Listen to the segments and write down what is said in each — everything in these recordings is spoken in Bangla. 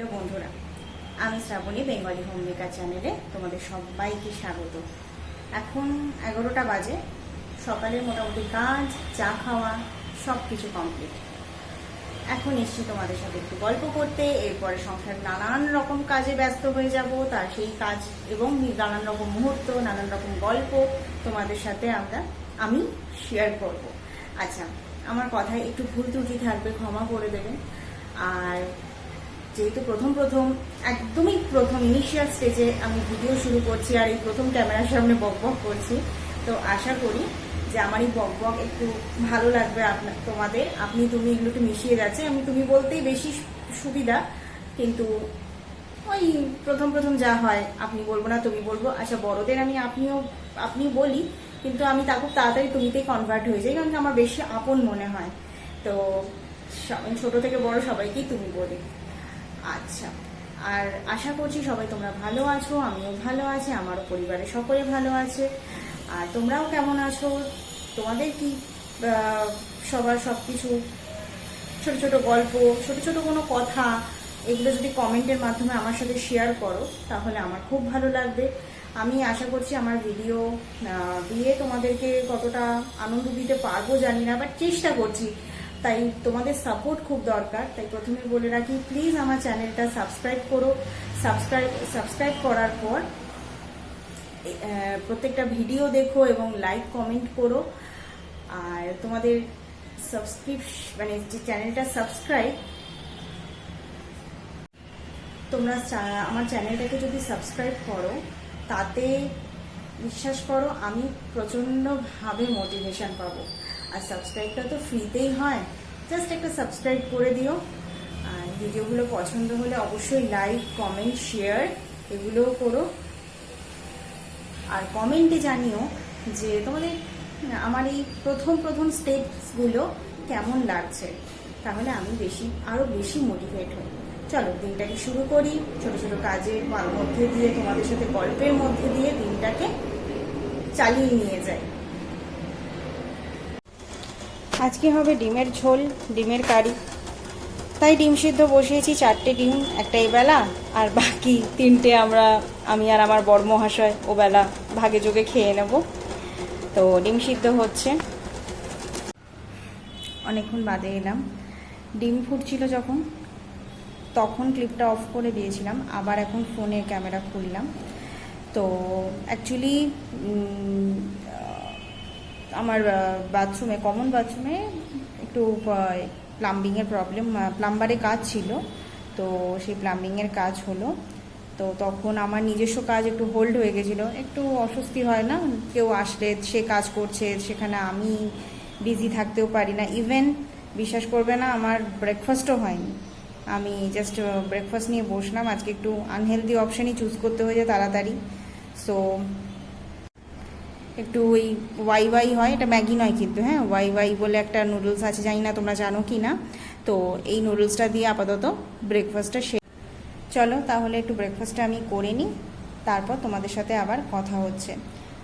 হ্যালো বন্ধুরা, আমি শ্রাবণী বেঙ্গলি হোম মেকার চ্যানেলে তোমাদের সবাইকে স্বাগত। এখন এগারোটা বাজে, সকালে মোটামুটি কাজ, চা খাওয়া সব কিছু কমপ্লিট এখন এসছি তোমাদের সাথে একটু গল্প করতে, এরপরে সংসার নানান রকম কাজে ব্যস্ত হয়ে যাব, তার সেই কাজ এবং নানান রকম মুহূর্ত, নানান রকম গল্প তোমাদের সাথে আমরা, আমি শেয়ার করব। আচ্ছা আমার কথায় একটু ভুল ত্রুটি থাকবে, ক্ষমা করে দেবেন। আর যেহেতু প্রথম প্রথম, একদমই প্রথম ইনিশিয়াল স্টেজে আমি ভিডিও শুরু করছি আর এই প্রথম ক্যামেরার সামনে বক বক করছি। তো আশা করি যে আমার এই বক বক একটু ভালো লাগবে আপনার তোমাদের। আপনি, তুমি এগুলো একটু মিশিয়ে যাচ্ছে। আমি, তুমি বলতেই বেশি সুবিধা, কিন্তু ওই প্রথম প্রথম যা হয়, আপনি বলব না, তুমি বলব। আচ্ছা বড়দের আমি আপনিও, আপনি বলি, কিন্তু আমি তা খুব তাড়াতাড়ি তুমিতেই কনভার্ট হয়ে যাই, কারণ আমার বেশি আপন মনে হয়। তো ছোট থেকে বড় সবাইকেই তুমি বলি। আচ্ছা। আর আশা করছি সবাই তোমরা ভালো আছো, আমিও ভালো আছি আমারও পরিবারের সকলে ভালো আছে। আর তোমরাও কেমন আছো? তোমাদের কি সবার সব কিছু ছোট ছোট গল্প, ছোট ছোট কোনো কথা, এগুলো যদি কমেন্টের মাধ্যমে আমার সাথে শেয়ার করো, তাহলে আমার খুব ভালো লাগবে। আমি আশা করছি আমার ভিডিও দিয়ে তোমাদেরকে কতটা আনন্দ দিতে পারব জানি না বাট চেষ্টা করছি। তাই তোমাদের সাপোর্ট খুব দরকার। তাই প্রথমে বলে রাখি প্লিজ আমার চ্যানেলটা সাবস্ক্রাইব করো। সাবস্ক্রাইব সাবস্ক্রাইব করার পর প্রত্যেকটা ভিডিও দেখো এবং লাইক কমেন্ট করো। আর তোমাদের সাবস্ক্রিপ মানে যে চ্যানেলটা সাবস্ক্রাইব তোমরা আমার চ্যানেলটাকে যদি সাবস্ক্রাইব করো, তাতে বিশ্বাস করো আমি প্রচণ্ডভাবে মোটিভেশন পাবো। আর সাবস্ক্রাইবটা তো ফ্রিতেই হয়। জাস্ট একটা সাবস্ক্রাইব করে দিও। আর ভিডিওগুলো পছন্দ হলে অবশ্যই লাইক কমেন্ট শেয়ার এগুলোও করো। আর কমেন্টে জানিও যে তোমাদের, আমার এই প্রথম প্রথম স্টেপসগুলো কেমন লাগছে। তাহলে আমি বেশি আরও বেশি মোটিভেট হই চলো, দিনটাকে শুরু করি। ছোট ছোট কাজের মধ্যে দিয়ে, তোমাদের সাথে গল্পের মধ্যে দিয়ে দিনটাকে চালিয়ে নিয়ে যাই। আজকে হবে ডিমের ঝোল, ডিমের কারি। তাই ডিম সিদ্ধ বসিয়েছি, চারটে ডিম একটা বেলা, আর বাকি তিনটে আমরা, আমি আর আমার বড় মহাশয় ও বেলা ভাগে যোগে খেয়ে নেব। তো ডিম সিদ্ধ হচ্ছে। অনেকক্ষণ বাদে এলাম। ডিম ফুটছিল যখন, তখন ক্লিপটা অফ করে দিয়েছিলাম, আবার এখন ফোনে ক্যামেরা খুললাম। তো অ্যাকচুয়ালি আমার বাথরুমে কমন বাথরুমে একটু প্লাম্বিংয়ের প্রবলেম প্লাম্বারে কাজ ছিল। তো সেই প্লাম্বিংয়ের কাজ হলো। তো তখন আমার নিজস্ব কাজ একটু হোল্ড হয়ে গেছিল। একটু অস্বস্তি হয় না? কেউ আসলে সে কাজ করছে, সেখানে আমি বিজি থাকতেও পারি না। ইভেন বিশ্বাস করবে না, আমার ব্রেকফাস্টও হয়নি। আমি জাস্ট ব্রেকফাস্ট নিয়ে বসলাম। আজকে একটু আনহেলদি অপশানই চুজ করতে হয়েছে তাড়াতাড়ি। সো একটু ওই ওয়াই ওয়াই হয় এটা ম্যাগি নয় কিন্তু হ্যাঁ? ওয়াই ওয়াই বলে একটা নুডলস আছে জানি না তোমরা জানো কি না। তো এই নুডলসটা দিয়ে আপাতত ব্রেকফাস্টটা সে চলো তাহলে একটু ব্রেকফাস্টটা আমি করে নিই তারপর তোমাদের সাথে আবার কথা হচ্ছে।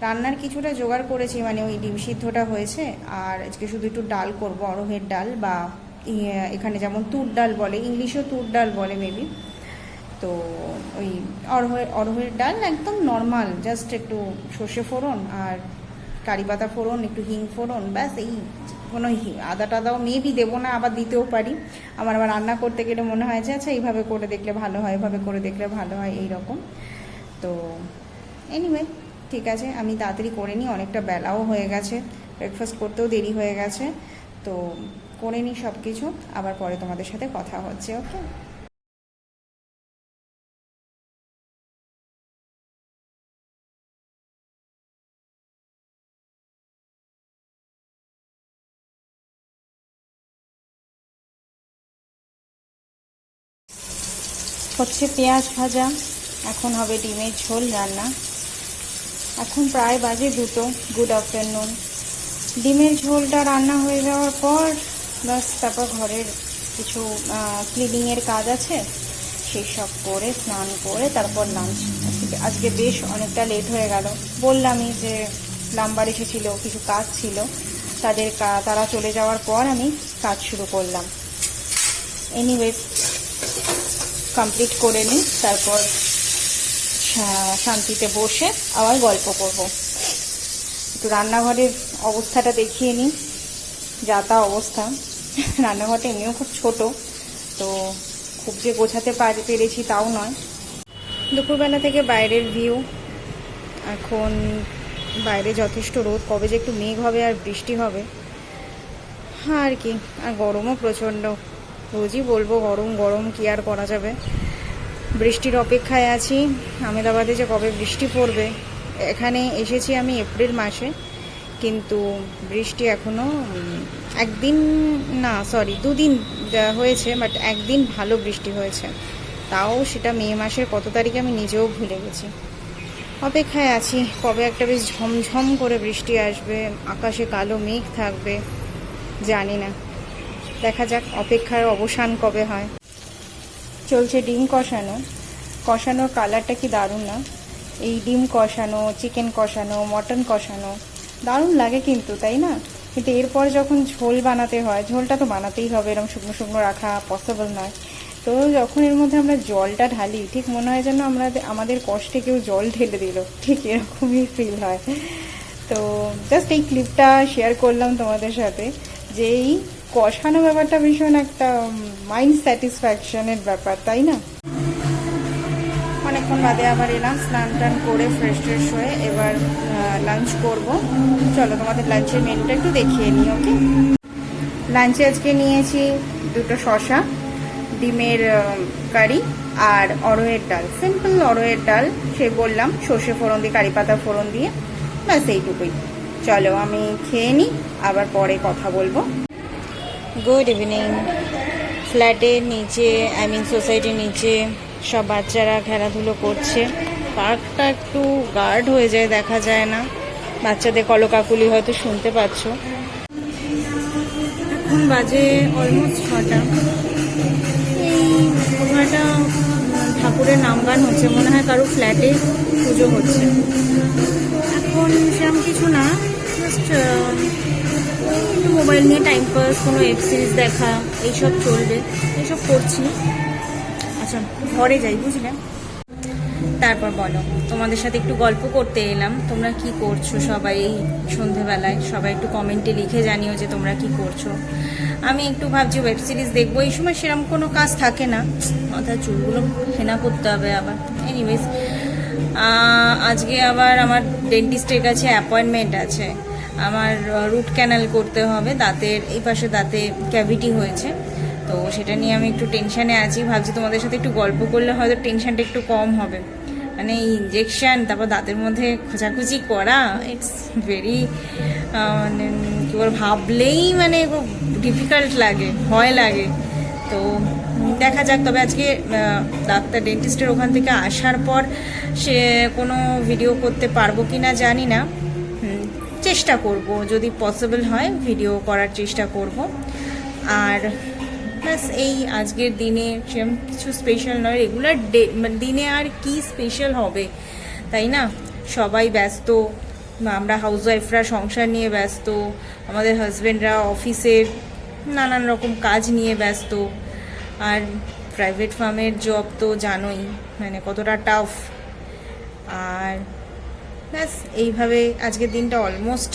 রান্নার কিছুটা জোগাড় করেছি মানে ওই ডিম সিদ্ধটা হয়েছে আর আজকে শুধু একটু ডাল করব অরহের ডাল বা ইয়ে, এখানে যেমন তুর ডাল বলে ইংলিশেও তুর ডাল বলে মেবি তো ওই অরহের অরহের ডাল একদম নর্মাল জাস্ট একটু সর্ষে ফোড়ন আর কারি পাতা ফোড়ন, একটু হিং ফোড়ন, ব্যাস এই কোনো আদা টাদাও মেবি দেবো না, আবার দিতেও পারি। আমার আবার রান্না করতে গেলে মনে হয় যে আচ্ছা এইভাবে করে দেখলে ভালো হয়, এভাবে করে দেখলে ভালো হয় এই রকম তো এনিওয়ে ঠিক আছে, আমি তাড়াতাড়ি করে নিই, অনেকটা বেলাও হয়ে গেছে ব্রেকফাস্ট করতেও দেরি হয়ে গেছে। তো করে নিই সব কিছু আবার পরে তোমাদের সাথে কথা হচ্ছে ওকে হচ্ছে পেঁয়াজ ভাজা, এখন হবে ডিমের ঝোল রান্না। এখন প্রায় বাজে দুটো গুড আফটারনুন ডিমের ঝোলটা রান্না হয়ে যাওয়ার পর বাস তারপর ঘরের কিছু ক্লিনিংয়ের কাজ আছে, সেই সব করে, স্নান করে, তারপর লাঞ্চ আজকে বেশ অনেকটা লেট হয়ে গেল। বললামই যে প্লাম্বার এসেছিল, কিছু কাজ ছিল। তাদের তারা চলে যাওয়ার পর আমি কাজ শুরু করলাম। এনিওয়েজ কমপ্লিট করে নিই, তারপর শান্তিতে বসে আবার গল্প করব। একটু রান্নাঘরের অবস্থাটা দেখিয়ে নিই, যা তা অবস্থা। রান্নাঘরটা এমনিও খুব ছোট, তো খুব যে গোছাতে পারি, পেরেছি তাও নয়। দুপুরবেলা থেকে বাইরের ভিউ এখন বাইরে যথেষ্ট রোদ, কবে যে একটু মেঘ হবে আর বৃষ্টি হবে। আর কি, আর গরমও প্রচণ্ড। রোজই বলব, গরম গরম কি আর করা যাবে? বৃষ্টির অপেক্ষায় আছি। আমেদাবাদে যে কবে বৃষ্টি পড়বে, এখানে এসেছি আমি এপ্রিল মাসে। কিন্তু বৃষ্টি এখনও একদিন, না সরি দুদিন হয়েছে বাট একদিন ভালো বৃষ্টি হয়েছে। তাও সেটা মে মাসের কত তারিখে আমি নিজেও ভুলে গেছি। অপেক্ষায় আছি, কবে একটা বেশ ঝমঝম করে বৃষ্টি আসবে, আকাশে কালো মেঘ থাকবে, জানি না। দেখা যাক অপেক্ষার অবসান কবে হয়। চলছে ডিম কষানো। কষানোর কালারটা কি দারুণ না? এই ডিম কষানো, চিকেন কষানো, মটন কষানো, দারুণ লাগে কিন্তু, তাই না? কিন্তু এরপর যখন ঝোল বানাতে হয়, ঝোলটা তো বানাতেই হবে এরকম শুকনো শুকনো রাখা পসিবল নয়। তো যখন এর মধ্যে আমরা জলটা ঢালি, ঠিক মনে হয় যেন আমরা আমাদের কষ্টে কেউ জল ঢেলে দিল। ঠিক এরকমই ফিল হয়। তো জাস্ট এই ক্লিপটা শেয়ার করলাম তোমাদের সাথে, যে এই কষানো ব্যাপারটা ভীষণ একটা মাইন্ড স্যাটিসফ্যাকশনের ব্যাপার, তাই না? অনেকক্ষণ বাদে আবার এলাম, স্নান টান করে ফ্রেশ ট্রেশ হয়ে এবার লাঞ্চ করব। চলো, তোমাদের লাঞ্চের মেনুটা একটু দেখিয়ে নিই ওকে লাঞ্চে আজকে নিয়েছি দুটো শশা ডিমের কারি আর অরয়ের ডাল। সিম্পল অরয়ের ডাল, সে বললাম, সর্ষে ফোড়ন দিয়ে, কারি পাতা ফোড়ন দিয়ে, ব্যাস এইটুকুই। চলো, আমি খেয়ে নিই, আবার পরে কথা বলব। গুড ইভিনিং ফ্ল্যাটের নিচে আই মিন সোসাইটির নিচে সব বাচ্চারা খেলাধুলো করছে। পার্কটা একটু গার্ড হয়ে যায়, দেখা যায় না। বাচ্চাদের কলকাকুলি হয়তো শুনতে পাচ্ছ। এখন বাজে অলমোস্ট ছটা। ঠাকুরের নাম গান হচ্ছে, মনে হয় কারও ফ্ল্যাটে পুজো হচ্ছে। এখন সেরকম কিছু না জাস্ট একটু মোবাইল নিয়ে টাইম পাস কোনো ওয়েব সিরিজ দেখা, এইসব চলবে, এইসব করছি। আচ্ছা ঘরে যাই, বুঝলে? তারপর বলো, তোমাদের সাথে একটু গল্প করতে এলাম। তোমরা কি করছ সবাই এই সন্ধেবেলায়? সবাই একটু কমেন্টে লিখে জানিও যে তোমরা কি করছ। আমি একটু ভাবছি ওয়েব সিরিজ দেখব। এই সময় সেরকম কোনো কাজ থাকে না। অর্থাৎ চুলগুলো হেনা করতে হবে আবার। এনিওয়েজ আজকে আবার আমার ডেন্টিস্টের কাছে অ্যাপয়েন্টমেন্ট আছে। আমার রুট ক্যানাল করতে হবে। দাঁতের, এই পাশে দাঁতে ক্যাভিটি হয়েছে। তো সেটা নিয়ে আমি একটু টেনশানে আছি। ভাবছি তোমাদের সাথে একটু গল্প করলে হয়তো টেনশানটা একটু কম হবে। মানে ইঞ্জেকশান তারপর দাঁতের মধ্যে খোঁচাখুচি করা ইটস ভেরি মানে কী বল ভাবলেই মানে খুব ডিফিকাল্ট লাগে, ভয় লাগে। তো দেখা যাক, তবে আজকে ডাক্তার ডেন্টিস্টের ওখান থেকে আসার পর সে কোনো ভিডিও করতে পারব কি না জানি না। চেষ্টা করব, যদি পসিবল হয় ভিডিও করার চেষ্টা করব। আর ব্যাস, এই আজকের দিনে সেরকম কিছু স্পেশাল নয় রেগুলার ডে মানে দিনে আর কি স্পেশাল হবে, তাই না? সবাই ব্যস্ত, আমরা হাউসওয়াইফরা সংসার নিয়ে ব্যস্ত, আমাদের হাজব্যান্ডরা অফিসের নানান রকম কাজ নিয়ে ব্যস্ত, আর প্রাইভেট ফার্মের জব তো জানোই মানে কতটা টাফ আর ব্যাস, এইভাবে আজকের দিনটা অলমোস্ট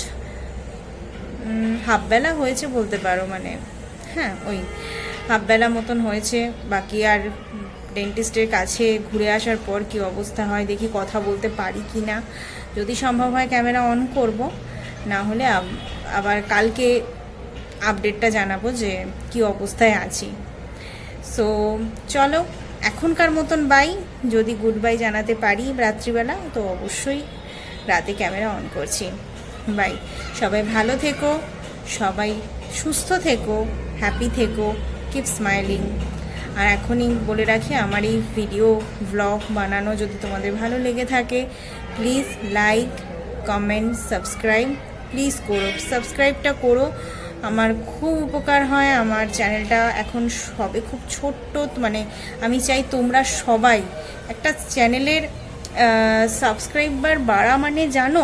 হাফবেলা হয়েছে বলতে পারো মানে হ্যাঁ ওই হাফবেলা মতন হয়েছে। বাকি আর ডেন্টিস্টের কাছে ঘুরে আসার পর কি অবস্থা হয়, দেখি কথা বলতে পারি কি না। যদি সম্ভব হয় ক্যামেরা অন করব, না হলে আবার কালকে আপডেটটা জানাব যে কি অবস্থায় আছি। সো চলো, এখনকার মতন বাই যদি গুড বাই জানাতে পারি রাত্রিবেলা, তো অবশ্যই রাতে ক্যামেরা অন করছি। বাই। সবাই ভালো থেকো, সবাই সুস্থ থেকো, হ্যাপি থেকো কিপ স্মাইলিং আর এখনই বলে রাখি, আমার এই ভিডিও ভ্লগ বানানো যদি তোমাদের ভালো লেগে থাকে please like comment subscribe please করো সাবস্ক্রাইবটা করো। আমার খুব উপকার হয়, আমার চ্যানেলটা এখন সবে খুব ছোট্ট মানে আমি চাই তোমরা সবাই একটা চ্যানেলের সাবস্ক্রাইবার বাড়া মানে জানো?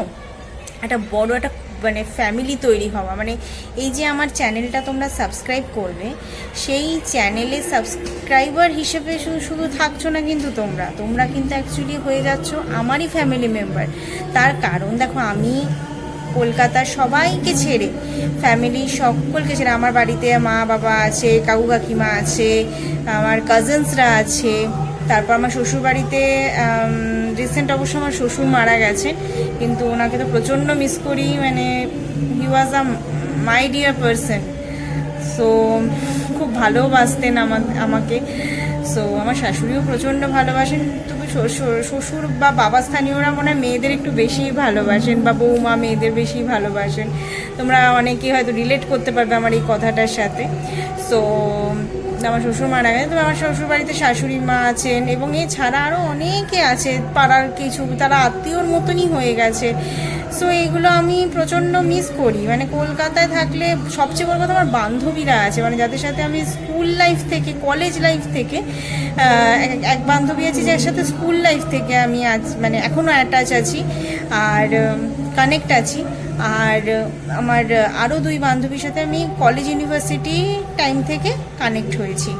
একটা বড় একটা মানে ফ্যামিলি তৈরি হওয়া। মানে এই যে আমার চ্যানেলটা তোমরা সাবস্ক্রাইব করবে, সেই চ্যানেলে সাবস্ক্রাইবার হিসেবে শুধু শুধু থাকছো না কিন্তু তোমরা। তোমরা কিন্তু অ্যাকচুয়ালি হয়ে যাচ্ছ আমারই ফ্যামিলি মেম্বার তার কারণ দেখো, আমি কলকাতার সবাইকে ছেড়ে ফ্যামিলি সকলকে ছেড়ে, আমার বাড়িতে মা বাবা আছে, কাকু কাকিমা আছে, আমার কাজিনসরা আছে, তারপর আমার শ্বশুর বাড়িতে রিসেন্ট অবশ্য আমার শ্বশুর মারা গেছে, কিন্তু ওনাকে তো প্রচণ্ড মিস করি মানে he was a my dear person so খুব ভালোবাসতেন আমা- আমাকে। সো আমার শাশুড়িও প্রচণ্ড ভালোবাসেন, তবে শ্বশুর শ্বশুর বা বাবা স্থানীয়রা মনে হয় মেয়েদের একটু বেশি ভালোবাসেন বা বৌমা মেয়েদের বেশি ভালোবাসেন। তোমরা অনেকেই হয়তো রিলেট করতে পারবে আমার এই কথাটার সাথে। সো আমার শ্বশুর মারা গেছে, তবে আমার শ্বশুর বাড়িতে শাশুড়ি মা আছেন এবং এছাড়া আরও অনেকে আছে, পাড়ার কিছু, তারা আত্মীয়র মতনই হয়ে গেছে। সো এইগুলো আমি প্রচণ্ড মিস করি। মানে কলকাতায় থাকলে সবচেয়ে বড় কথা আমার বান্ধবীরা আছে। মানে যাদের সাথে আমি স্কুল লাইফ থেকে কলেজ লাইফ থেকে এক- বান্ধবী আছে যার সাথে স্কুল লাইফ থেকে আমি আজ মানে এখনও অ্যাটাচ আছি। আর কানেক্ট আছি। আর আমার আরও দুই বান্ধবীর সাথে আমি কলেজ ইউনিভার্সিটি টাইম থেকে কানেক্ট হয়েছি।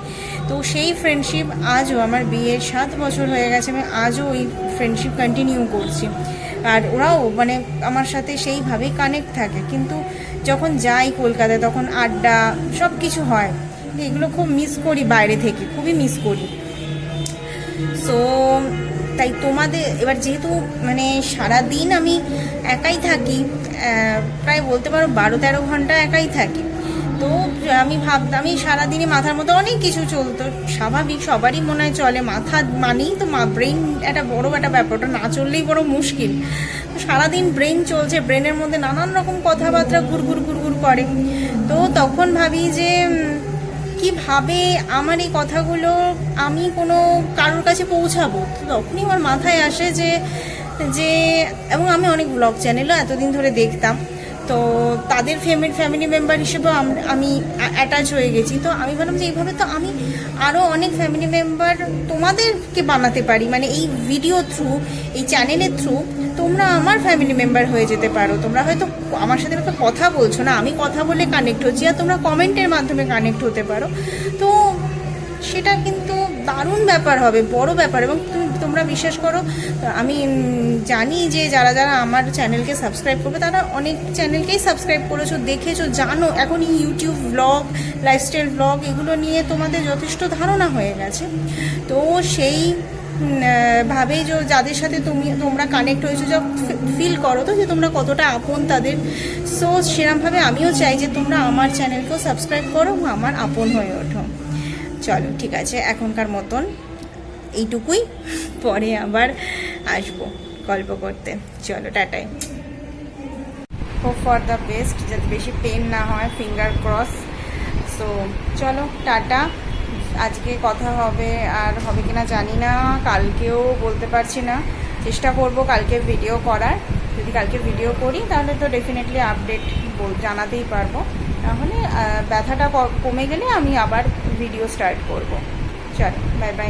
তো সেই ফ্রেন্ডশিপ আজও আমার বিয়ের সাত বছর হয়ে গেছে, আমি আজও ওই ফ্রেন্ডশিপ কন্টিনিউ করছি। আর ওরাও মানে আমার সাথে সেইভাবেই কানেক্ট থাকে। কিন্তু যখন যাই কলকাতায় তখন আড্ডা সব কিছু হয়। এগুলো খুব মিস করি বাইরে থেকে, খুবই মিস করি। সো তাই তোমাদের, এবার যেহেতু মানে সারা দিন আমি একাই থাকি প্রায় বলতে পারো বারো তেরো ঘণ্টা একাই থাকি। তো আমি ভাবতাম আমি সারাদিনে মাথার মধ্যে অনেক কিছু চলতো। স্বাভাবিক সবারই মনে হয় চলে। মাথা মানেই তো মা ব্রেন একটা বড় একটা ব্যাপারটা না চললেই বড় মুশকিল। সারাদিন ব্রেন চলছে ব্রেনের মধ্যে নানান রকম কথাবার্তা ঘুরঘুর ঘুরঘুর করে। তো তখন ভাবি যে কীভাবে আমার এই কথাগুলো আমি কোনো কারোর কাছে পৌঁছাবো? তখনই আমার মাথায় আসে যে যে, এবং আমি অনেক ব্লগ চ্যানেলও এতদিন ধরে দেখতাম। তো তাদের ফ্যামিলি ফ্যামিলি মেম্বার হিসেবেও আম- অ্যাটাচ হয়ে গেছি। তো আমি ভাবলাম যে এইভাবে তো আমি আরও অনেক ফ্যামিলি মেম্বার তোমাদেরকে বানাতে পারি। মানে এই ভিডিও থ্রু এই চ্যানেলের থ্রু তোমরা আমার ফ্যামিলি মেম্বার হয়ে যেতে পারো। তোমরা হয়তো আমার সাথে একটা কথা বলছো না, আমি কথা বলে কানেক্ট হচ্ছি আর তোমরা কমেন্টের মাধ্যমে কানেক্ট হতে পারো। তো সেটা কিন্তু দারুণ ব্যাপার হবে, বড় ব্যাপার এবং তুমি তোমরা বিশ্বাস করো আমি জানি যে যারা যারা আমার চ্যানেলকে সাবস্ক্রাইব করবে তারা অনেক চ্যানেলকেই সাবস্ক্রাইব করেছ দেখেছ জানো। এখন ইউটিউব ব্লগ লাইফস্টাইল ব্লগ এগুলো নিয়ে তোমাদের যথেষ্ট ধারণা হয়ে গেছে। তো সেই উম, আহ, ভাবে যে যাদের সাথে তুমি তোমরা কানেক্ট হয়েছো যা ফিল করো তো যে তোমরা কতটা আপন তাদের। সো সেরমভাবে আমিও চাই যে তোমরা আমার চ্যানেলকেও সাবস্ক্রাইব করো আমার আপন হয়ে ওঠো। চলো ঠিক আছে এখনকার মতন। এইটুকুই। পরে আবার আসব গল্প করতে। চলো টাটাই হোপ ফর দ্য বেস্ট যাতে বেশি পেন না হয় ফিঙ্গার ক্রস সো চলো, টাটা। আজকে কথা হবে আর হবে কিনা জানি না, কালকেও বলতে পারছি না। চেষ্টা করব কালকে ভিডিও করার। যদি কালকে ভিডিও করি, তাহলে তো ডেফিনেটলি আপডেট জানাতেই পারব। তাহলে ব্যথাটা ক- কমে গেলে আমি আবার ভিডিও স্টার্ট করব। চলো বাই বাই